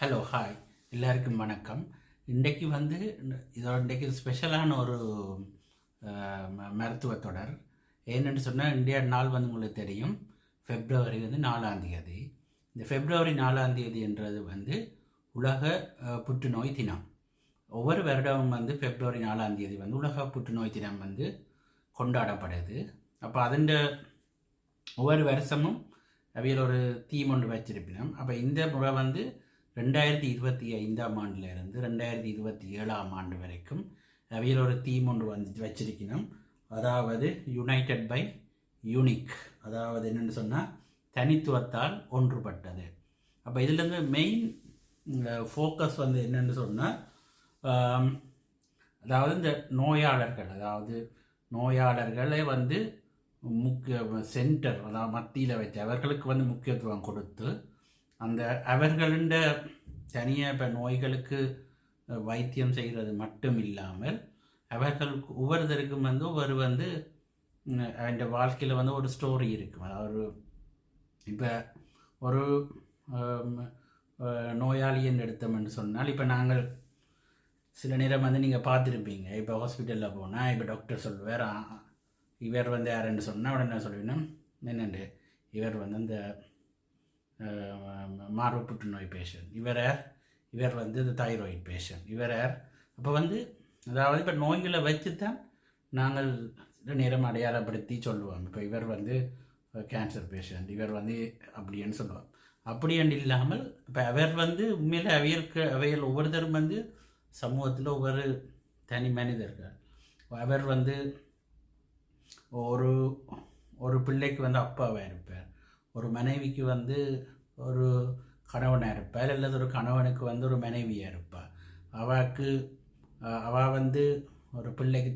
Hello hi எல்லாருக்கும் வணக்கம். இன்றைக்கு வந்து இதோட இன்றைக்கு ஸ்பெஷலான ஒரு ம- மருத்துவ தொடர். ஏன்னு சொன்னால் இந்தியா நாள் வந்து உங்களுக்கு தெரியும். ஃபெப்ரவரி வந்து நாலாம் தேதி. இந்த ஃபெப்ரவரி நாலாம் தேதி என்றது வந்து உலக புற்றுநோய் தினம். ஒவ்வொரு வருடமும் வந்து ஃபெப்ரவரி நாலாம் தேதி வந்து உலக புற்றுநோய் தினம் வந்து கொண்டாடப்படுது. அப்போ அதன் ஒவ்வொரு வருஷமும் அவையில் ஒரு தீம் ஒன்று வச்சிருப்பினோம். அப்போ இந்த முறை வந்து ரெண்டாயிரத்தி இருபத்தி ஐந்தாம் ஆண்டுல இருந்து ரெண்டாயிரத்தி இருபத்தி ஏழாம் ஆண்டு வரைக்கும் அவையில் ஒரு தீம் ஒன்று வந்து வச்சிருக்கணும். அதாவது யுனைடெட் பை யூனிக் அதாவது என்னென்னு சொன்னால் தனித்துவத்தால் ஒன்றுபட்டது. அப்போ இதுலேருந்து மெயின் ஃபோக்கஸ் வந்து என்னென்னு சொன்னால் அதாவது இந்த நோயாளர்கள் அதாவது நோயாளர்களை வந்து முக்கிய சென்டர் அதாவது மத்தியில் வைத்து அவர்களுக்கு வந்து முக்கியத்துவம் கொடுத்து அந்த அவர்களுண்ட தனியாக இப்போ நோய்களுக்கு வைத்தியம் செய்கிறது மட்டும் இல்லாமல் அவர்களுக்கு ஒவ்வொருத்தருக்கும் வந்து ஒவ்வொரு வந்து அந்த வாழ்க்கையில் வந்து ஒரு ஸ்டோரி இருக்கும். ஒரு இப்போ ஒரு ஆம், நோயாளின்னு எடுத்தோம்னு சொன்னால் இப்போ நாங்கள் சில நேரம் வந்து நீங்கள் பார்த்துருப்பீங்க. இப்போ ஹாஸ்பிட்டலில் போனால் இப்போ டாக்டர் சொல்லுவார் இவர் வந்து யாருன்னு சொன்னால் உடனே சொல்லுவீங்கன்னா என்னண்டு? இவர் வந்து அந்த மார்பு புற்றுநோய் பேஷண்ட் இவர் யார்? இவர் வந்து இந்த தைராய்டு பேஷண்ட் இவர் யார்? அப்போ வந்து அதாவது இப்போ நோய்களை வச்சு தான் நாங்கள் நேரம் அடையாளப்படுத்தி சொல்லுவோம். இப்போ இவர் வந்து கேன்சர் பேஷண்ட் இவர் வந்து அப்படின்னு சொல்லுவோம். அப்படின்னு இல்லாமல் இப்போ அவர் வந்து உண்மையில் அவையலுக்கு அவையில் ஒவ்வொருத்தரும் வந்து சமூகத்தில் ஒவ்வொரு தனி மனிதர்கள். அவர் வந்து ஒரு ஒரு பிள்ளைக்கு வந்து அப்பாவாக இருப்பார். ஒரு மனைவிக்கு வந்து ஒரு கணவனாக இருப்பார் அல்லது ஒரு கணவனுக்கு வந்து ஒரு மனைவியாக இருப்பாள். அவாக்கு அஹ், அவ வந்து ஒரு பிள்ளைக்கு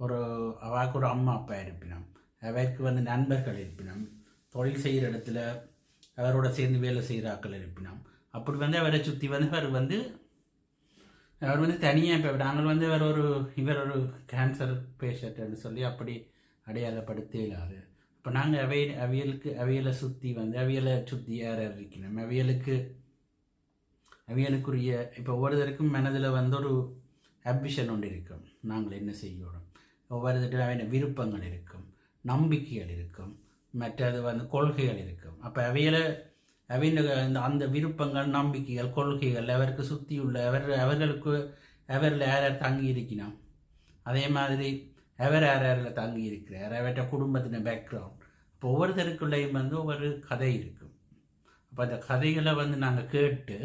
ஒரு அவாக்கு ஒரு அம்மா அப்பா இருப்பினோம். அவருக்கு வந்து நண்பர்கள் இருப்பினம். தொழில் செய்கிற இடத்துல அவரோட சேர்ந்து வேலை செய்கிற இருப்பினோம். அப்படி வந்து அவரை சுற்றி வந்து அவர் வந்து அவர் வந்து தனியாக இப்போ நாங்கள் வந்து இவர் ஒரு இவர் ஒரு கேன்சர் பேஷண்ட்னு சொல்லி அப்படி அடையாளப்படுத்த இல்லாது இப்போ நாங்கள் அவை அவியலுக்கு அவியலை சுற்றி வந்து அவியலை சுற்றி யார் இருக்கணும்? அவியலுக்கு அவியலுக்குரிய இப்போ ஒவ்வொருத்தருக்கும் மனதில் வந்து ஒரு அம்பிஷன் ஒன்று இருக்கும். நாங்கள் என்ன செய்யணும்? ஒவ்வொருத்தருக்கும் அவையின விருப்பங்கள் இருக்கும் நம்பிக்கைகள் இருக்கும் மற்றது வந்து கொள்கைகள் இருக்கும். அப்போ அவையில் அவையின் இந்த அந்த விருப்பங்கள் நம்பிக்கைகள் கொள்கைகள் அவருக்கு சுற்றியுள்ள அவர் அவர்களுக்கு அவரில் யார் யார் தங்கி இருக்கணும்? அதே மாதிரி அவர் யார் யாரில் தங்கி இருக்கிறார் அவர்கிட்ட குடும்பத்தின பேக்ரவுண்ட் இப்போ ஒவ்வொருத்தருக்குள்ளேயும் வந்து ஒவ்வொரு கதை இருக்கும். அப்போ அந்த கதைகளை வந்து நாங்கள் கேட்டு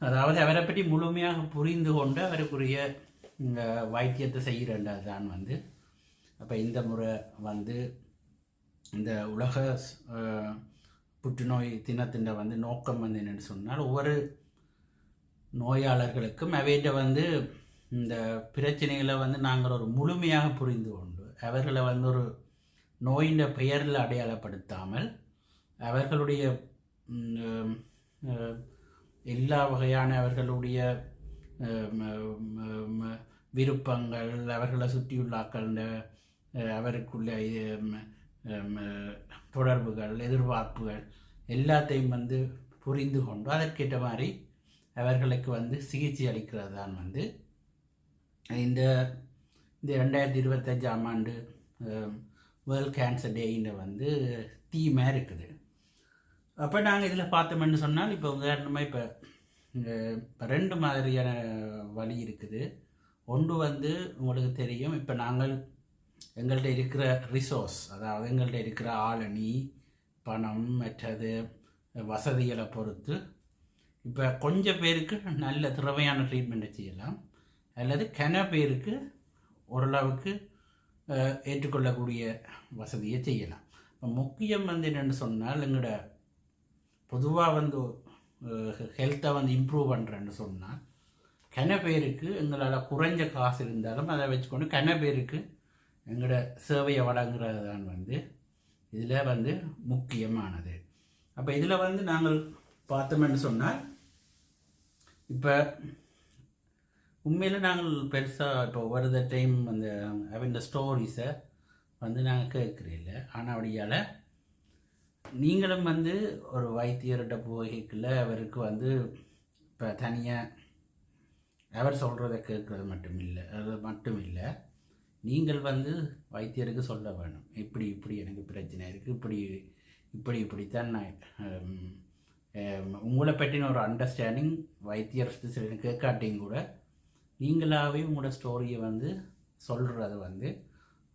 அதாவது அவரை பற்றி முழுமையாக புரிந்து கொண்டு அவருக்குரிய இந்த வைத்தியத்தை செய்கிறன்றது தான் வந்து. அப்போ இந்த முறை வந்து இந்த உலக புற்றுநோய் தினத்தின் வந்து நோக்கம் வந்து என்னென்னு சொன்னால் ஒவ்வொரு நோயாளர்களுக்கும் அவைகிட்ட வந்து இந்த பிரச்சனைகளை வந்து நாங்கள் ஒரு முழுமையாக புரிந்து கொண்டு அவர்களை வந்து ஒரு நோயின் பெயரில் அடையாளப்படுத்தாமல் அவர்களுடைய எல்லா வகையான அவர்களுடைய விருப்பங்கள் அவர்களை சுற்றியுள்ளாக்கள் அவருக்குள்ள தொடர்புகள் எதிர்பார்ப்புகள் எல்லாத்தையும் வந்து புரிந்து கொண்டு அதற்கேற்ற மாதிரி அவர்களுக்கு வந்து சிகிச்சை அளிக்கிறது தான் வந்து இந்த இந்த ரெண்டாயிரத்தி இருபத்தஞ்சாம் ஆண்டு வேர்ல்ட் கேன்சர் டேயில் வந்து தீமாக இருக்குது. அப்போ நாங்கள் இதில் பார்த்தோம்னு சொன்னால் இப்போ உதாரணமாக இப்போ இப்போ ரெண்டு மாதிரியான வழி இருக்குது. ஒன்று வந்து உங்களுக்கு தெரியும் இப்போ நாங்கள் எங்கள்கிட்ட இருக்கிற ரிசோர்ஸ் அதாவது எங்கள்கிட்ட இருக்கிற ஆளணி பணம் மற்றது வசதிகளை பொறுத்து இப்போ கொஞ்சம் பேருக்கு நல்ல திறமையான ட்ரீட்மெண்ட்டை செய்யலாம். அல்லது கனபேருக்கு ஓரளவுக்கு ஏற்றுக்கொள்ளக்கூடிய வசதியை செய்யலாம். இப்போ முக்கியம் வந்து என்னென்னு சொன்னால் எங்களோட பொதுவாக வந்து ஹெல்த்தை வந்து இம்ப்ரூவ் பண்ணுறேன்னு சொன்னால் கனபேருக்கு எங்களால் குறைஞ்ச காசு இருந்தாலும் அதை வச்சுக்கொண்டு கனபேருக்கு எங்களோட சேவையை வழங்குறது தான் வந்து இதில் வந்து முக்கியமானது. அப்போ இதில் வந்து நாங்கள் பார்த்தோம்னு சொன்னால் இப்போ உண்மையில் நாங்கள் பெருசாக இப்போ ஒவ்வொரு டைம் அந்த அவன் ஸ்டோரிஸை வந்து நாங்கள் கேட்குறதில்ல. ஆனால் அப்படியால் நீங்களும் வந்து ஒரு வைத்தியர்கிட்ட போய்க்குள்ள அவருக்கு வந்து இப்போ தனியாக அவர் சொல்கிறத கேட்குறது மட்டும் இல்லை அது மட்டும் இல்லை நீங்கள் வந்து வைத்தியருக்கு சொல்ல வேணும். இப்படி இப்படி எனக்கு பிரச்சனை இருக்குது இப்படி இப்படி இப்படித்தான் நான் உங்களை பற்றின ஒரு அண்டர்ஸ்டாண்டிங் வைத்தியர் சில கேட்காட்டியும் கூட நீங்களாகவே உங்களோட ஸ்டோரியை வந்து சொல்கிறது வந்து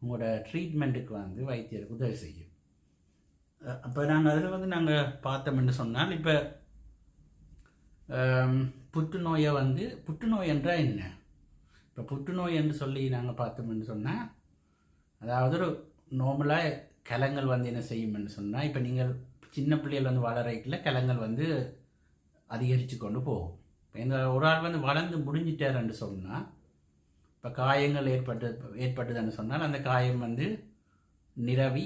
உங்களோட ட்ரீட்மெண்ட்டுக்கு வந்து வைத்தியருக்கு உதவி செய்யும். அப்போ நாங்கள் அதில் வந்து நாங்கள் பார்த்தோம்னு சொன்னால் இப்போ புற்றுநோயை வந்து புற்றுநோய் என்றால் என்ன? இப்போ புற்றுநோய் என்று சொல்லி நாங்கள் பார்த்தோம்னு சொன்னால் அதாவது ஒரு நார்மலாக கிழங்கள் வந்து என்ன செய்யும்னு சொன்னால் இப்போ நீங்கள் சின்ன பிள்ளைகள் வந்து வளரைக்கில் கிழங்கள் வந்து அதிகரித்து கொண்டு போகும். இந்த ஒரு ஆள் வந்து வளர்ந்து முடிஞ்சிட்டாருன்னு சொன்னால் இப்போ காயங்கள் ஏற்பட்டு ஏற்பட்டதுன்னு சொன்னால் அந்த காயம் வந்து நிரவி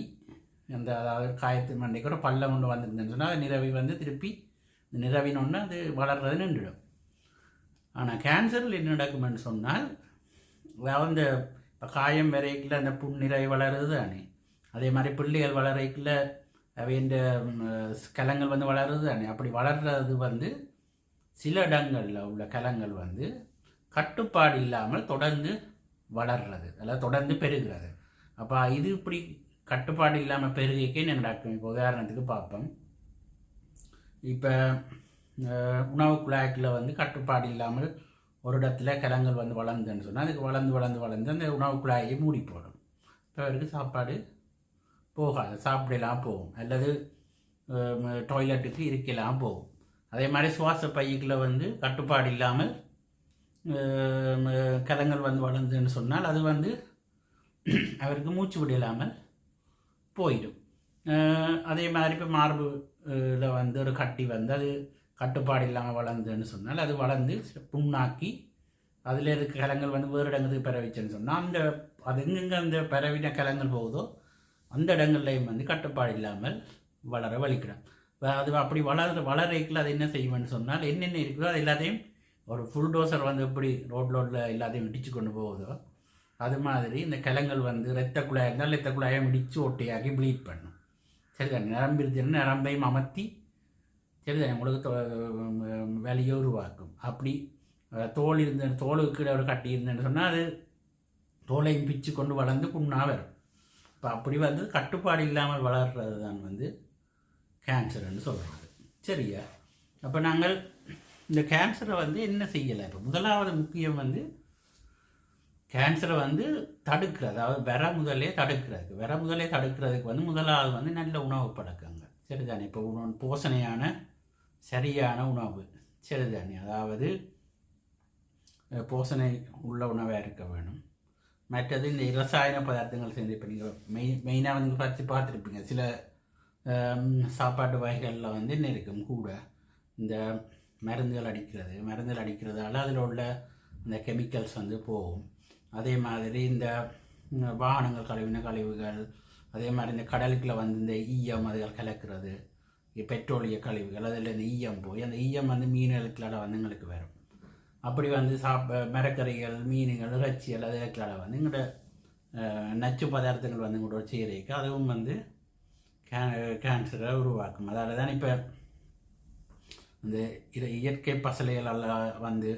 அந்த அதாவது காயத்து மண்டைக்கு ஒரு பள்ளம் ஒன்று வந்திருந்தேன்னு சொன்னால் அது நிரவி வந்து திருப்பி இந்த நிரவினொன்று அது வளர்றது நின்றுடும். ஆனால் கேன்சரில் என்ன நடக்கும்னு சொன்னால் அதாவது இந்த இப்போ காயம் வரைக்குள்ள அந்த புன்னிறை வளருது தானே. அதே மாதிரி பிள்ளைகள் வளரைக்குள்ள இந்த கலங்கள் வந்து வளருது தானே. அப்படி வளர்றது வந்து சில இடங்களில் உள்ள கலங்கள் வந்து கட்டுப்பாடு இல்லாமல் தொடர்ந்து வளர்றது அல்லது தொடர்ந்து பெருகிறது. அப்போ இது இப்படி கட்டுப்பாடு இல்லாமல் பெருகிக்கே நாங்கள் இப்போ உதாரணத்துக்கு பார்ப்போம். இப்போ உணவு குழாய்க்கில் வந்து கட்டுப்பாடு இல்லாமல் ஒரு இடத்துல கிழங்கள் வந்து வளர்ந்துன்னு சொன்னால் அதுக்கு வளர்ந்து வளர்ந்து வளர்ந்து அந்த உணவு குழாயை மூடி போடும். இப்போ அவருக்கு சாப்பாடு போகாது சாப்பிடலாம் போகும். அல்லது டாய்லெட்டுக்கு இருக்கலாம் போகும். அதே மாதிரி சுவாச பைக்குள்ள வந்து கட்டுப்பாடு இல்லாமல் கிழங்குகள் வந்து வளர்ந்துன்னு சொன்னால் அது வந்து அவருக்கு மூச்சு விடலாமல் போயிடும். அதே மாதிரி இப்போ மார்புல வந்து ஒரு கட்டி வந்து அது கட்டுப்பாடு இல்லாமல் வளர்ந்துன்னு சொன்னால் அது வளர்ந்து புண்ணாக்கி அதில் இருக்க கலங்கள் வந்து வேறு இடங்களுக்கு பரவிச்சுன்னு சொன்னால் அந்த அது எங்கெங்கே அந்த பரவின கலங்கள் போகுதோ அந்த இடங்கள்லையும் வந்து கட்டுப்பாடு இல்லாமல் வளர வலிக்கிடும் அது அப்படி வளர வளரைக்குள்ள அது என்ன செய்யும்னு சொன்னால் என்னென்ன இருக்குதோ அது எல்லாத்தையும் ஒரு ஃபுல் டோசர் வந்து எப்படி ரோட் ரோட்டில் எல்லாத்தையும் இடித்து கொண்டு போகுதோ அது மாதிரி இந்த கிழங்குகள் வந்து இரத்த குழாய் இருந்தால் இரத்த குழாயை இடித்து ஒட்டையாக்கி ப்ளீட் பண்ணும். சரிதானே? நரம்பு இருந்துச்சுன்னா நரம்பையும் அமர்த்தி சரிதானே? உங்களுக்கு தொ- வேலையை உருவாக்கும். அப்படி தோல் இருந்த தோலுக்கு கீழே ஒரு கட்டி இருந்தேன்னு சொன்னால் அது தோலையும் பிச்சு கொண்டு வளர்ந்து புண்ணாக வரும். இப்போ அப்படி வந்து கட்டுப்பாடு இல்லாமல் வளர்கிறது தான் வந்து கேன்சர்னு சொல்கிறாங்க சரியா? அப்போ நாங்கள் இந்த கேன்சரை வந்து என்ன செய்யலை? இப்போ முதலாவது முக்கியம் வந்து கேன்சரை வந்து தடுக்கிறது. அதாவது வர முதலே தடுக்கிறதுக்கு. வர முதலே தடுக்கிறதுக்கு வந்து முதலாவது வந்து நல்ல உணவு பழக்கங்கள் சரிதானே? இப்போ உணவு போசணையான சரியான உணவு. சரிதானே? அதாவது அஹ், உள்ள உணவாக இருக்க வேணும். மற்றது இந்த ரசாயன பதார்த்தங்கள் சேர்ந்து இப்போ நீங்கள் மெயின் மெயினாக வந்து பார்த்து பார்த்துருப்பீங்க. சில சாப்பாட்டு வகைகளில் வந்து என்ன இருக்கும்? கூட இந்த மருந்துகள் அடிக்கிறது மருந்துகள் அடிக்கிறதால அதில் உள்ள இந்த கெமிக்கல்ஸ் வந்து போகும். அதே மாதிரி இந்த வாகனங்கள் கழிவின கழிவுகள் அதே மாதிரி இந்த கடலுக்குள்ள வந்து இந்த ஈயம் அதுகள் கலக்கிறது பெட்ரோலிய கழிவுகள் அதில் இந்த ஈயம் போய் அந்த ஈயம் வந்து மீன்களுக்குள்ளால வந்து எங்களுக்கு வரும். அப்படி வந்து சாப்ப மரக்கறிகள் மீன்கள் இறைச்சிகள் அதுகளுக்குள்ளால வந்து எங்களோட நச்சு பதார்த்தங்கள் வந்து கூட செய்கிறதுக்கு அதுவும் வந்து கே கேன்சரை உருவாக்கும். அதால் தான் இப்போ இந்த இது இயற்கை பசலைகளால் வந்து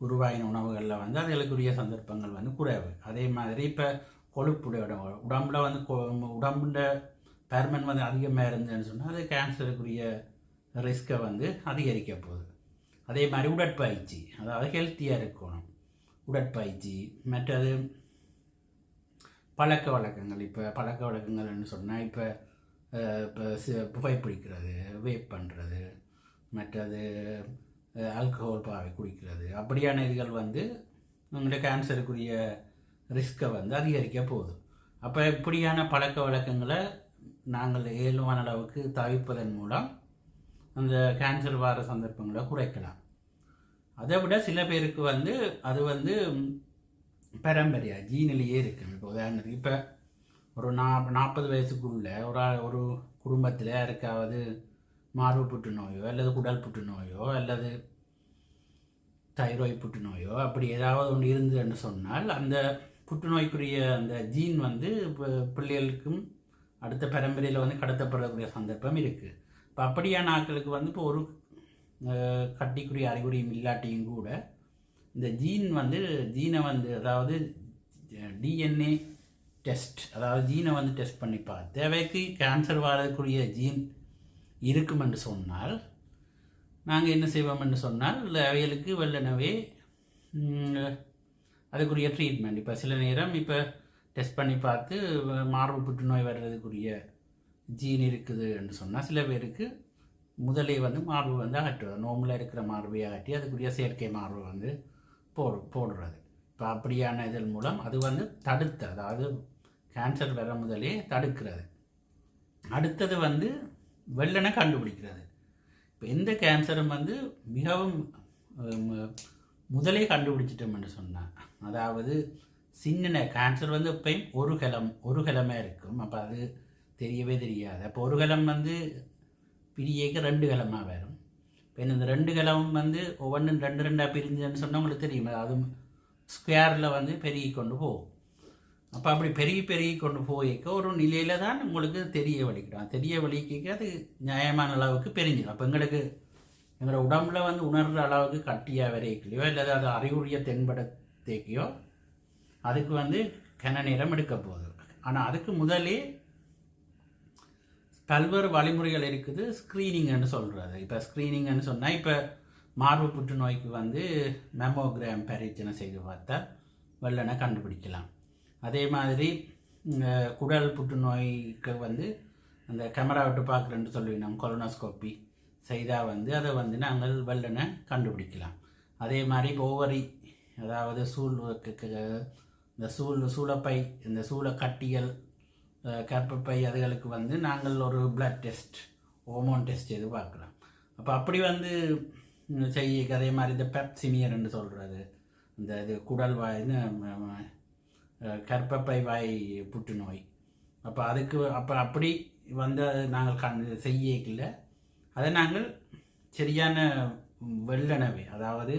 உருவாகின உணவுகளில் வந்து அதுகளுக்குரிய சந்தர்ப்பங்கள் வந்து குறைவு. அதே மாதிரி இப்போ கொழுப்புடைய உடம்பு உடம்புல வந்து கொ- உடம்புல பெர்மன் வந்து அதிகமாக இருந்துன்னு சொன்னால் அது கேன்சருக்குரிய ரிஸ்க்கை வந்து அதிகரிக்க போகுது. அதே மாதிரி உடற்பயிற்சி அதாவது ஹெல்த்தியாக இருக்கணும். உடற்பயிற்சி மற்றது பழக்க வழக்கங்கள் இப்போ பழக்க வழக்கங்கள்னு சொன்னால் இப்போ புகைப்பிடிக்கிறது வேப் பண்ணுறது மற்றது ஆல்கஹால் பாவை குடிக்கிறது. அப்படியான இதுகள் வந்து உங்களுடைய கேன்சருக்குரிய ரிஸ்க்கை வந்து அதிகரிக்க போகுது. அப்போ இப்படியான பழக்க வழக்கங்களை நாங்கள் இயல்பான அளவுக்கு தவிர்ப்பதன் மூலம் அந்த கேன்சர் வர சந்தர்ப்பங்களை குறைக்கலாம். அதை விட சில பேருக்கு வந்து அது வந்து பரம்பரையாக ஜீனிலேயே இருக்குது இப்போ உதாரணத்துக்கு இப்போ ஒரு நா நாற்பது வயசுக்குள்ள ஒரு ஒரு குடும்பத்தில் யாருக்காவது மார்பு புற்றுநோயோ அல்லது குடல் புற்றுநோயோ அல்லது தைராய்டு புற்றுநோயோ அப்படி ஏதாவது ஒன்று இருந்ததுன்னு சொன்னால் அந்த புற்றுநோய்க்குரிய அந்த ஜீன் வந்து இப்போ பிள்ளைகளுக்கும் அடுத்த பரம்பரையில் வந்து கடத்தப்படக்கூடிய சந்தர்ப்பம் இருக்குது இப்போ அப்படியான ஆட்களுக்கு வந்து இப்போ ஒரு கட்டிக்குரிய அறிகுறியும் இல்லாட்டியும் கூட இந்த ஜீன் வந்து ஜீனை வந்து அதாவது டிஎன்ஏ டெஸ்ட் அதாவது ஜீனை வந்து டெஸ்ட் பண்ணி பார்த்து தேவைக்கு கேன்சர் வரக்கூடிய ஜீன் இருக்கும் என்று சொன்னால் நாங்கள் என்ன செய்வோம் என்று சொன்னால் அவைகளுக்கு வெள்ளனவே அதுக்குரிய ட்ரீட்மெண்ட் இப்போ சில நேரம் இப்போ டெஸ்ட் பண்ணி பார்த்து மார்பு புற்றுநோய் வர்றதுக்குரிய ஜீன் இருக்குது என்று சொன்னால் சில பேருக்கு முதலே வந்து மார்பு வந்து அகற்றுவது நோம்பில் இருக்கிற மார்பை அகற்றி அதுக்குரிய செயற்கை மார்பு வந்து போடு போடுறது. இப்போ அப்படியான இதன் மூலம் அது வந்து தடுத்து அதாவது கேன்சர் வர முதலே தடுக்கிறது. அடுத்தது வந்து வெள்ளனை கண்டுபிடிக்கிறது. இப்போ எந்த கேன்சரும் வந்து மிகவும் முதலே கண்டுபிடிச்சிட்டோம் என்று சொன்னேன் அதாவது சின்ன கேன்சர் வந்து எப்பயும் ஒரு கிளம் ஒரு கிழமை இருக்கும். அப்போ அது தெரியவே தெரியாது. அப்போ ஒரு கிழம் வந்து பிரியேக்கு ரெண்டு கிழமாக வரும். இப்போ இந்த ரெண்டு கிழமும் வந்து ஒவ்வொன்றும் ரெண்டு ரெண்டாக பிரிஞ்சுன்னு சொன்னால் உங்களுக்கு தெரியும். அதுவும் ஸ்கொயரில் வந்து பெருகி கொண்டு போகும். அப்போ அப்படி பெருகி பெருகி கொண்டு போய்க்க ஒரு நிலையில் தான் உங்களுக்கு தெரிய வலிக்கிறோம் தெரிய வலிக்க அது நியாயமான அளவுக்கு பெரிஞ்சிடும் அப்போ எங்களுக்கு எங்களோட உடம்புல வந்து உணர்கிற அளவுக்கு கட்டியாக வரைக்கலையோ இல்லை அது அறிகுறிய தென்பட தேக்கியோ அதுக்கு வந்து கன நேரம் எடுக்க போகுது. ஆனால் அதுக்கு முதலே பல்வேறு வழிமுறைகள் இருக்குது. ஸ்க்ரீனிங்னு சொல்கிறது இப்போ ஸ்க்ரீனிங்னு சொன்னால் இப்போ மார்பு புற்றுநோய்க்கு வந்து மெமோகிராம் பரிச்சனை செய்து பார்த்தா வெள்ளனை கண்டுபிடிக்கலாம். அதே மாதிரி இந்த குடல் புற்றுநோய்க்கு வந்து அந்த கேமரா விட்டு பார்க்குறேன்னு சொல்லுவீங்க கொலோனோஸ்கோப்பி செய்தால் வந்து அதை வந்து நாங்கள் வெள்ளனை கண்டுபிடிக்கலாம். அதே மாதிரி ஓவரி அதாவது சூழ் இந்த சூழ் சூளப்பை இந்த சூள கட்டிகள் கர்ப்பப்பை அதுகளுக்கு வந்து நாங்கள் ஒரு பிளட் டெஸ்ட் ஹோமோன் டெஸ்ட் எது பார்க்கலாம். அப்போ அப்படி வந்து செய்ய அதே மாதிரி இந்த பெப்சிமியர்னு சொல்கிறது இந்த இது குடல் வாய்னு கற்பப்பை கர்ப்பப்பை வாய் புற்றுநோய். அப்போ அதுக்கு அப்போ அப்படி வந்து நாங்கள் கண் செய்யல அதை நாங்கள் சரியான வெள்ளனவே அதாவது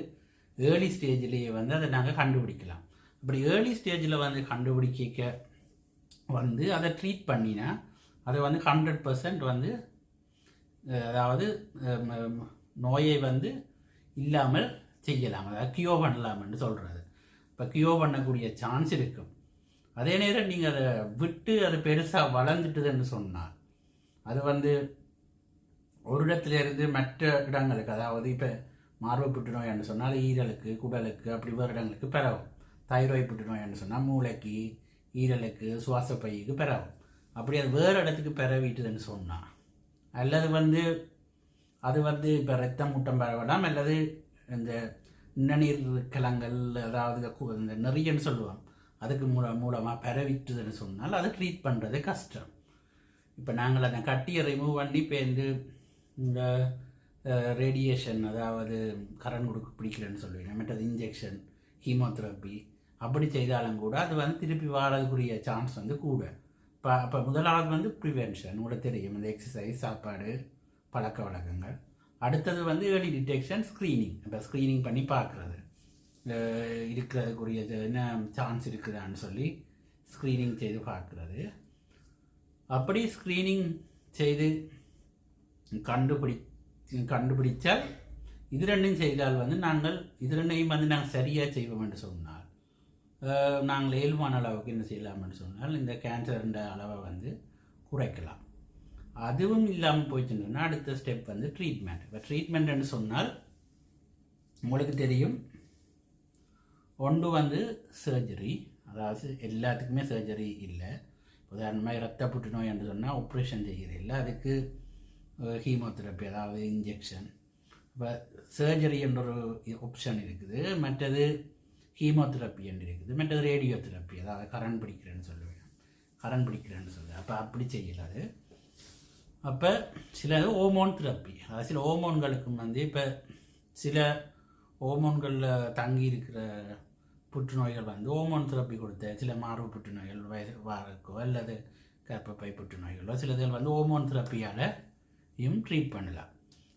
ஏர்லி ஸ்டேஜ்லேயே வந்து அதை நாங்கள் கண்டுபிடிக்கலாம். அப்படி ஏர்லி ஸ்டேஜில் வந்து கண்டுபிடிக்க வந்து அதை ட்ரீட் பண்ணினா அதை வந்து ஹண்ட்ரட் பர்சன்ட் வந்து அதாவது நோயை வந்து இல்லாமல் செய்யலாம். அதாவது கியோ பண்ணலாம்னு சொல்கிறது இப்போ கியோ பண்ணக்கூடிய சான்ஸ் இருக்கும். அதே நேரம் நீங்கள் அதை விட்டு அது பெருசாக வளர்ந்துட்டுதுன்னு சொன்னால் அது வந்து ஒரு இடத்துல இருந்து மற்ற இடங்களுக்கு அதாவது இப்போ மார்பு புற்றுநோய்னு சொன்னால் ஈரலுக்கு குடலுக்கு அப்படி வேறு இடங்களுக்கு பரவும். தைராய்டு புற்றுநோய்னு சொன்னால் மூளைக்கு ஈரலுக்கு சுவாச பைக்கு பரவும். அப்படி அது வேறு இடத்துக்கு பரவிட்டுதுன்னு சொன்னால் அல்லது வந்து அது வந்து இப்போ ரத்தம் மூட்டம் பரவலாம் அல்லது இந்த நிணநீர் கிளங்கள் அதாவது இந்த நிறையன்னு நெறியன்னு சொல்லுவோம் அதுக்கு மூல மூலமாக பரவிட்டுதுன்னு சொன்னால் அதை ட்ரீட் பண்ணுறது கஷ்டம். இப்போ நாங்கள் அதை கட்டியை ரிமூவ் பண்ணி இப்போ இந்த இந்த ரேடியேஷன் அதாவது கரண் கொடுக்க பிடிக்கிறேன்னு சொல்லுவேன் மற்றது இன்ஜெக்ஷன் ஹீமோதெரப்பி அப்படி செய்தாலும் கூட அது வந்து திருப்பி வாரதுக்குரிய சான்ஸ் வந்து கூட. இப்போ அப்போ முதலாவது வந்து ப்ரிவென்ஷன் உங்களுக்கு தெரியும். இந்த எக்ஸசைஸ் சாப்பாடு பழக்க வழக்கங்கள். அடுத்தது வந்து ஏர்லி டிடெக்ஷன் ஸ்க்ரீனிங் இப்போ ஸ்க்ரீனிங் பண்ணி பார்க்குறது. இருக்கிறதுக்குரிய என்ன சான்ஸ் இருக்குதான்னு சொல்லி ஸ்க்ரீனிங் செய்து பார்க்குறது. அப்படி ஸ்க்ரீனிங் செய்து கண்டுபிடி கண்டுபிடிச்சால் இது ரெண்டும் செய்தால் வந்து நாங்கள் இது ரெண்டையும் வந்து நாங்கள் சரியாக செய்வோம் என்று சொன்னால் நாங்கள் இயல்பான அளவுக்கு என்ன செய்யலாம்னு சொன்னால் இந்த கேன்சர்ன்ற அளவை வந்து குறைக்கலாம். அதுவும் இல்லாமல் போயிடுச்சுன்னா அடுத்த ஸ்டெப் வந்து ட்ரீட்மெண்ட் இப்போ ட்ரீட்மெண்ட்னு சொன்னால் உங்களுக்கு தெரியும் ஒன்று வந்து சர்ஜரி அதாவது எல்லாத்துக்குமே சர்ஜரி இல்லை. உதாரணமாக ரத்த புற்றுநோய் என்று சொன்னால் ஆப்ரேஷன் செய்கிறீர்கள் அதுக்கு ஹீமோதெரப்பி அதாவது இன்ஜெக்ஷன் இப்போ சர்ஜரி என்ற ஒரு ஆப்ஷன் இருக்குது. மற்றது ஹீமோதெரப்பி என்று இருக்குது. மற்றது ரேடியோ தெரப்பி அதாவது கரண்ட் பிடிக்கிறேன்னு சொல்லுவேன். கரண்ட் பிடிக்கிறேன்னு சொல்லுவேன். அப்போ அப்படி செய்யலாது. அப்போ சில ஓமோன் தெரப்பி அதாவது சில ஓமோன்களுக்கும் வந்து இப்போ சில ஓமோன்களில் தங்கி இருக்கிற புற்றுநோய்கள் வந்து ஓமோன் தெரப்பி கொடுத்த சில மார்பு புற்றுநோய்கள் வயது வாரக்கோ அல்லது கர்ப்பப்பை புற்றுநோய்களோ சிலதில் வந்து ஓமோன் தெரப்பியால் இயும் ட்ரீட் பண்ணலாம்.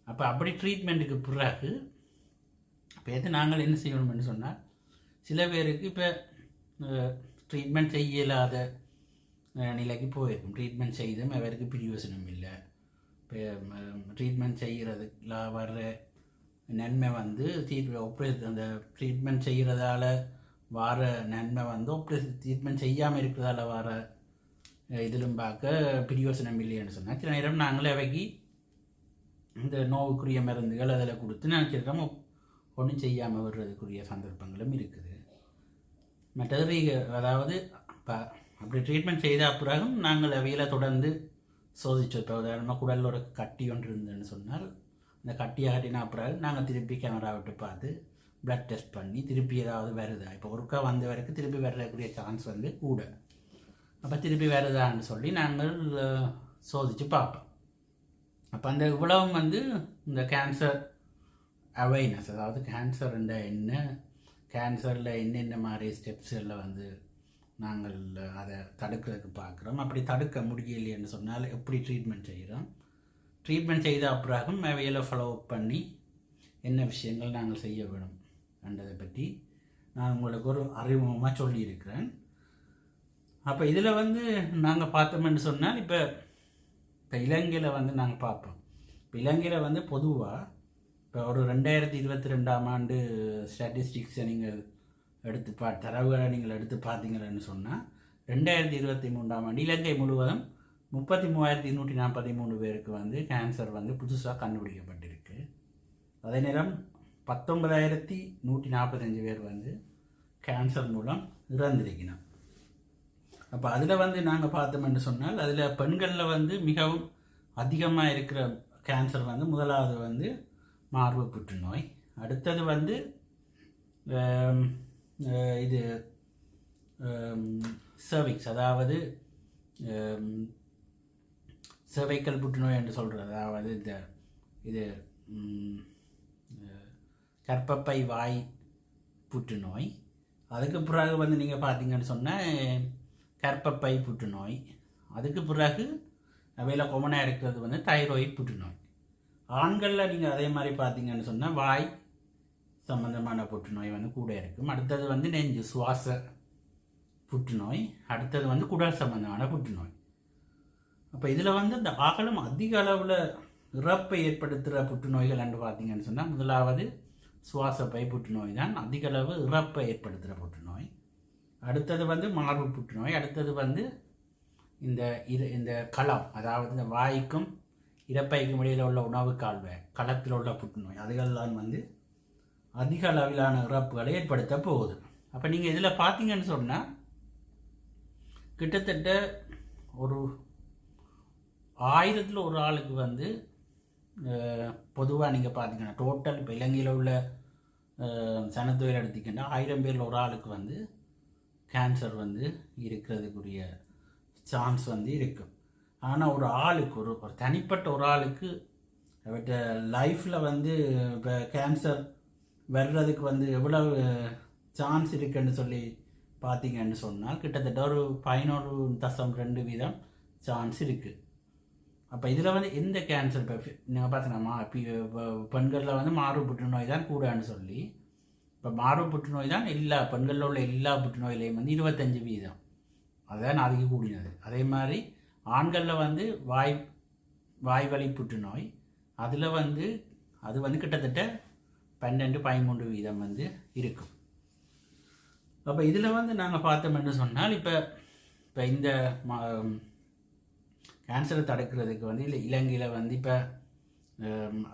அப்போ அப்படி ட்ரீட்மெண்ட்டுக்கு பிறகு இப்போ எது நாங்கள் என்ன செய்யணும்னு சொன்னால் சில பேருக்கு இப்போ ட்ரீட்மெண்ட் செய்ய இல்லாத நிலைக்கு போயிருக்கும் ட்ரீட்மெண்ட் செய்தும் அவருக்கு பிரயோசனம் இல்லை ட்ரீட்மெண்ட் செய்கிறதுல வர்ற நன்மை வந்து தீர்வு ஆப்ரேட் அந்த ட்ரீட்மெண்ட் செய்கிறதால வர நன்மை வந்து ஆப்ரேஷன் ட்ரீட்மெண்ட் செய்யாமல் இருக்கிறதால வர இதிலும் பார்க்க பிரியோசனம் இல்லைன்னு சொன்னால் சில நேரம் நாங்களே அவைக்கு இந்த நோவுக்குரிய மருந்துகள் அதில் கொடுத்து நினச்சிருக்கோம் ஒன்றும் செய்யாமல் வர்றதுக்குரிய சந்தர்ப்பங்களும் இருக்குது மற்றது அதாவது இப்போ அப்படி ட்ரீட்மெண்ட் செய்த பிறகும் நாங்கள் அவையில் தொடர்ந்து சோதிச்சோம். இப்போ உதாரணமாக குடலில் ஒரு கட்டி ஒன்று இருந்ததுன்னு சொன்னால் அந்த கட்டியை கட்டினா பிறகு நாங்கள் திருப்பி கேமரா விட்டு பார்த்து பிளட் டெஸ்ட் பண்ணி திருப்பி ஏதாவது வருதா? இப்போ ஒருக்கா வந்த வரைக்கும் திருப்பி வரக்கூடிய சான்ஸ் வந்து கூட. அப்போ திருப்பி வருதான்னு சொல்லி நாங்கள் சோதித்து பார்ப்போம். அப்போ அந்த இவ்வளவும் வந்து இந்த கேன்சர் அவேர்னஸ் அதாவது கேன்சர் என்ன கேன்சரில் என்னென்ன மாதிரி ஸ்டெப்ஸில் வந்து நாங்கள் அதை தடுக்கிறதுக்கு பார்க்குறோம். அப்படி தடுக்க முடியலைன்னு சொன்னால் எப்படி ட்ரீட்மெண்ட் செய்கிறோம்? ட்ரீட்மெண்ட் செய்த அப்புறம் அவையில் ஃபாலோ அப் பண்ணி என்ன விஷயங்கள் நாங்கள் செய்ய வேணும் என்றதை பற்றி நான் உங்களுக்கு ஒரு அறிமுகமாக சொல்லியிருக்கிறேன். அப்போ இதில் வந்து நாங்கள் பார்த்தோம்னு சொன்னால் இப்போ இப்போ இலங்கையில் வந்து நாங்கள் பார்ப்போம். இப்போ இலங்கையில் வந்து பொதுவாக இப்போ ஒரு ரெண்டாயிரத்தி இருபத்தி ரெண்டாம் ஆண்டு ஸ்டாட்டிஸ்டிக்ஸை நீங்கள் எடுத்து பா தரவுகளை நீங்கள் எடுத்து பார்த்தீங்கன்னு சொன்னால் ரெண்டாயிரத்தி இருபத்தி மூன்றாம் ஆண்டு இலங்கை முழுவதும் முப்பத்தி மூவாயிரத்தி நூற்றி நாற்பத்தி மூணு பேருக்கு வந்து கேன்சர் வந்து புதுசாக கண்டுபிடிக்கப்பட்டிருக்கு. அதே நேரம் பத்தொன்பதாயிரத்தி நூற்றி நாற்பத்தஞ்சு பேர் வந்து கேன்சர் மூலம் இறந்திருக்கணும் அப்போ அதில் வந்து நாங்கள் பார்த்தோம்னு சொன்னால் அதில் பெண்களில் வந்து மிகவும் அதிகமாக இருக்கிற கேன்சர் வந்து முதலாவது வந்து மார்பு புற்றுநோய் அடுத்தது வந்து இது சர்விக்ஸ் அதாவது cervical புற்றுநோய் என்று சொல்கிறது அதாவது இந்த இது கற்பப்பை கர்ப்பப்பை வாய் புற்றுநோய். அதுக்கு பிறகு வந்து நீங்கள் பார்த்தீங்கன்னு சொன்னால் கர்ப்பப்பை புற்றுநோய். அதுக்கு பிறகு அவையில் கொமனாக இருக்கிறது வந்து தைராய்டு புற்றுநோய். ஆண்களில் நீங்கள் அதே மாதிரி பார்த்தீங்கன்னு சொன்னால் வாய் சம்பந்தமான புற்றுநோய் வந்து கூட இருக்கும். அடுத்தது வந்து நெஞ்சு சுவாச புற்றுநோய் அடுத்தது வந்து குடல் சம்பந்தமான புற்றுநோய். அப்போ இதில் வந்து இந்த அகலம் அதிக அளவில் இறப்பை ஏற்படுத்துகிற புற்றுநோய்கள் என்று பார்த்தீங்கன்னு சொன்னால் முதலாவது சுவாசப்பை புற்றுநோய் தான். அதிக அளவு இறப்பை ஏற்படுத்துகிற புற்றுநோய். அடுத்தது வந்து மார்பு புற்றுநோய். அடுத்தது வந்து இந்த இது இந்த களம் அதாவது இந்த வாய்க்கும் இறப்பைக்கும் இடையில் உள்ள உணவு கால்வை களத்தில் உள்ள புற்றுநோய் அதுகள்தான் வந்து அதிக அளவிலான இறப்புகளை ஏற்படுத்த போகுது. அப்போ நீங்கள் இதில் பார்த்தீங்கன்னு சொன்னால் கிட்டத்தட்ட ஒரு ஆயிரத்தில் ஒரு ஆளுக்கு வந்து பொதுவாக நீங்கள் பார்த்தீங்கன்னா டோட்டல் இப்போ இலங்கையில் உள்ள சனத்தொழில் எடுத்திங்கன்னா ஆயிரம் பேரில் ஒரு ஆளுக்கு வந்து கேன்சர் வந்து இருக்கிறதுக்குரிய சான்ஸ் வந்து இருக்கும் ஆனால் ஒரு ஆளுக்கு ஒரு ஒரு தனிப்பட்ட ஒரு ஆளுக்கு அவர்கிட்ட லைஃப்பில் வந்து இப்போ கேன்சர் வர்றதுக்கு வந்து எவ்வளவு சான்ஸ் இருக்குன்னு சொல்லி பார்த்தீங்கன்னு சொன்னால் கிட்டத்தட்ட ஒரு பதினோரு தசம் ரெண்டு வீதம் சான்ஸ் இருக்குது அப்போ இதில் வந்து எந்த கேன்சர் இப்போ நீங்கள் பார்த்தீங்கன்னா இப்போ பெண்களில் வந்து மாறு புற்றுநோய் தான் கூடன்னு சொல்லி இப்போ மாறு புற்றுநோய் தான் எல்லா பெண்களில் உள்ள எல்லா புற்றுநோயிலையும் வந்து இருபத்தஞ்சு வீதம். அதுதான் அதிக கூடினது. அதே மாதிரி ஆண்களில் வந்து வாய் வாய்வழி புற்றுநோய் அதில் வந்து அது வந்து கிட்டத்தட்ட பன்னெண்டு பதிமூன்று வீதம் வந்து இருக்கும். அப்போ இதில் வந்து நாங்கள் பார்த்தோம்னு சொன்னால் இப்போ இப்போ இந்த மா கேன்சரை தடுக்கிறதுக்கு வந்து இல்லை இலங்கையில் வந்து இப்போ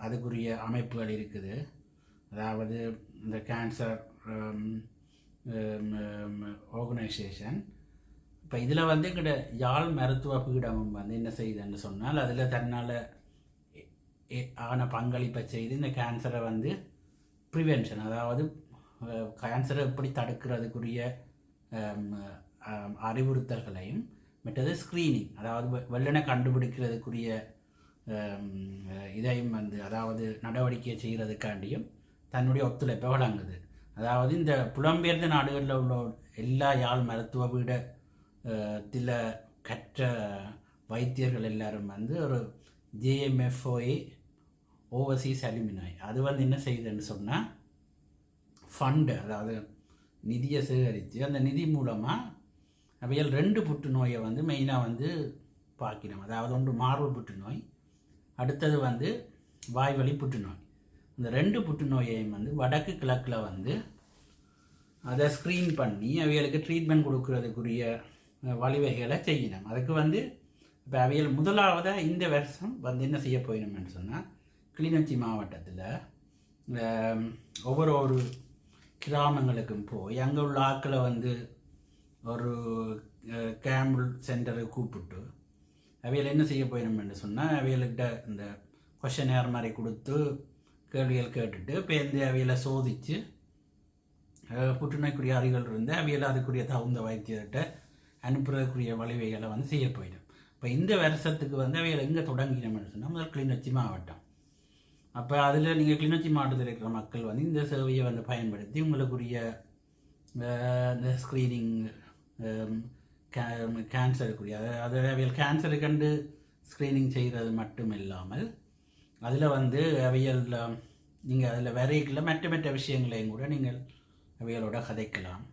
அதுக்குரிய அமைப்புகள் இருக்குது. அதாவது இந்த கேன்சர் ஆர்கனைசேஷன் இப்போ இதில் வந்து கிட்ட யாழ் மருத்துவ பீடமும் வந்து என்ன செய்யுதுன்னு சொன்னால் அதில் தன்னால் ஆன பங்களிப்பை செய்து இந்த கேன்சரை வந்து ப்ரிவென்ஷன் அதாவது கேன்சரை எப்படி தடுக்கிறதுக்குரிய அறிவுறுத்தல்களையும் மற்றது ஸ்க்ரீனிங் அதாவது வெள்ளனை கண்டுபிடிக்கிறதுக்குரிய இதையும் வந்து அதாவது நடவடிக்கை செய்கிறதுக்காண்டியும் தன்னுடைய ஒத்துழைப்பை வழங்குது. அதாவது இந்த புலம்பெயர்ந்த நாடுகளில் உள்ள எல்லா யாழ் மருத்துவ பீட தில கற்ற வைத்தியர்கள் எல்லாரும் வந்து ஒரு ஜிஎம்எஃப்ஓஏ ஓவர்சீஸ் அலுமினாய் அது வந்து என்ன செய்யுதுன்னு சொன்னால் ஃபண்டு அதாவது நிதியை சேகரித்து அந்த நிதி மூலமாக அவைகள் ரெண்டு புற்றுநோயை வந்து மெயினாக வந்து பார்க்கிறோம். அதாவது ஒன்று மார்பு புற்றுநோய் அடுத்தது வந்து வாய்வழி புற்றுநோய். இந்த ரெண்டு புற்றுநோயையும் வந்து வடக்கு கிழக்கில் வந்து அதை ஸ்க்ரீன் பண்ணி அவைகளுக்கு ட்ரீட்மெண்ட் கொடுக்கறதுக்குரிய வழிவகைகளை செய்யணும் அதுக்கு வந்து இப்போ அவைகள் முதலாவதாக இந்த வருஷம் வந்து என்ன செய்ய போயிடணும்னு சொன்னால் கிளிநொச்சி மாவட்டத்தில் ஒவ்வொரு ஒரு கிராமங்களுக்கும் போய் அங்கே உள்ள ஆட்களை வந்து ஒரு கேம்பிள் சென்டரை கூப்பிட்டு அவையில் என்ன செய்ய போயிடணும்னு சொன்னால் அவைகள்கிட்ட இந்த கொஷன் நேர் மாதிரி கொடுத்து கேள்விகள் கேட்டுட்டு பேருந்து அவைகளை சோதித்து புற்றுநோய்க்குரிய அறிகள் இருந்து அவையில் அதுக்குரிய தகுந்த வைத்தியர்கிட்ட அனுப்புறதுக்குரிய வழிவைகளை வந்து செய்ய போயிடும் இப்போ இந்த வருஷத்துக்கு வந்து அவைகள் எங்கே தொடங்கினோம்னு சொன்னால் முதல் கிளிநொச்சி மாவட்டம். அப்போ அதில் நீங்கள் கிளிநொச்சி மாவட்டத்தில் இருக்கிற மக்கள் வந்து இந்த சேவையை வந்து பயன்படுத்தி உங்களுக்குரிய இந்த ஸ்க்ரீனிங் கேன்சருக்குரிய அதாவது அவைகள் கேன்சரு கண்டு ஸ்க்ரீனிங் செய்கிறது மட்டும் இல்லாமல் அதில் வந்து அவையலில் நீங்கள் அதில் வரைகளில் மற்ற மற்ற விஷயங்களையும் கூட நீங்கள் அவைகளோட கதைக்கலாம்.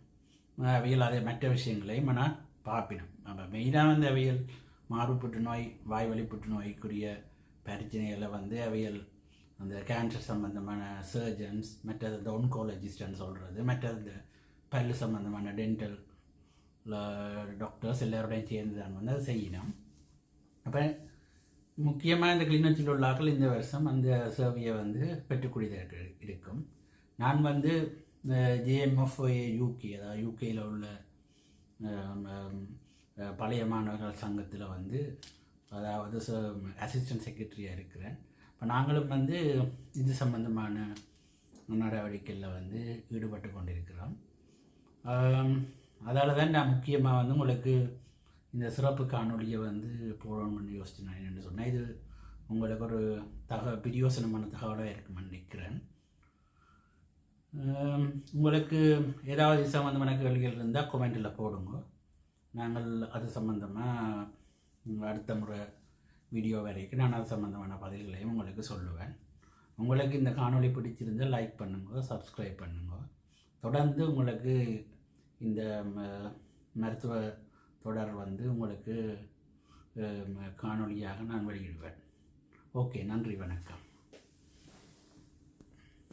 அஹ் அதே அதை மற்ற விஷயங்களையும் நான் பார்ப்பினோம். நம்ம மெயினாக வந்து அவையல் மார்பு புற்றுநோய் வாய்வழி புற்றுநோய்க்குரிய பிரச்சனைகளை வந்து அவையல் அந்த கேன்சர் சம்மந்தமான சர்ஜன்ஸ் மற்றது இந்த ஒன்காலஜிஸ்ட்னு சொல்கிறது மற்றது இந்த பல்லு சம்மந்தமான டென்டல் டாக்டர்ஸ் எல்லாரோடையும் சேர்ந்து தான் வந்து அதை செய்யணும். அப்போ முக்கியமாக இந்த கிளிநொச்சியில் உள்ள ஆக்கள் இந்த வருஷம் அந்த சேவையை வந்து பெற்றுக்கூடியதாக இருக்கும். நான் வந்து ஜேஎம்எஃப்ஓஏ யூகே அதாவது யூகேயில் உள்ள பழைய மாணவர்கள் சங்கத்தில் வந்து அதாவது அசிஸ்டன்ட் செக்ரட்டரியாக இருக்கிறேன். இப்போ நாங்களும் வந்து இது சம்பந்தமான நடவடிக்கையில் வந்து ஈடுபட்டு கொண்டிருக்கிறோம். அதால் தான் நான் முக்கியமாக வந்து உங்களுக்கு இந்த சிறப்பு காணொளியை வந்து போடணும்னு யோசிச்சு நான் என்னென்னு சொன்னேன். இது உங்களுக்கு ஒரு தக பிரியோசனமான தகவலாக இருக்குமென்னு நினைக்கிறேன். உங்களுக்கு ஏதாவது சம்மந்தமான கேள்விகள் இருந்தால் கொமெண்டில் போடுங்க. நாங்கள் அது சம்மந்தமாக அடுத்த முறை வீடியோ வரைக்கும் நான் அது சம்மந்தமான பதில்களையும் உங்களுக்கு சொல்லுவேன். உங்களுக்கு இந்த காணொளி பிடிச்சிருந்தால் லைக் பண்ணுங்க சப்ஸ்கிரைப் பண்ணுங்க. தொடர்ந்து உங்களுக்கு இந்த ம- மருத்துவ தொடர் வந்து உங்களுக்கு காணொளியாக நான் வெளியிடுவேன். ஓகே நன்றி வணக்கம்.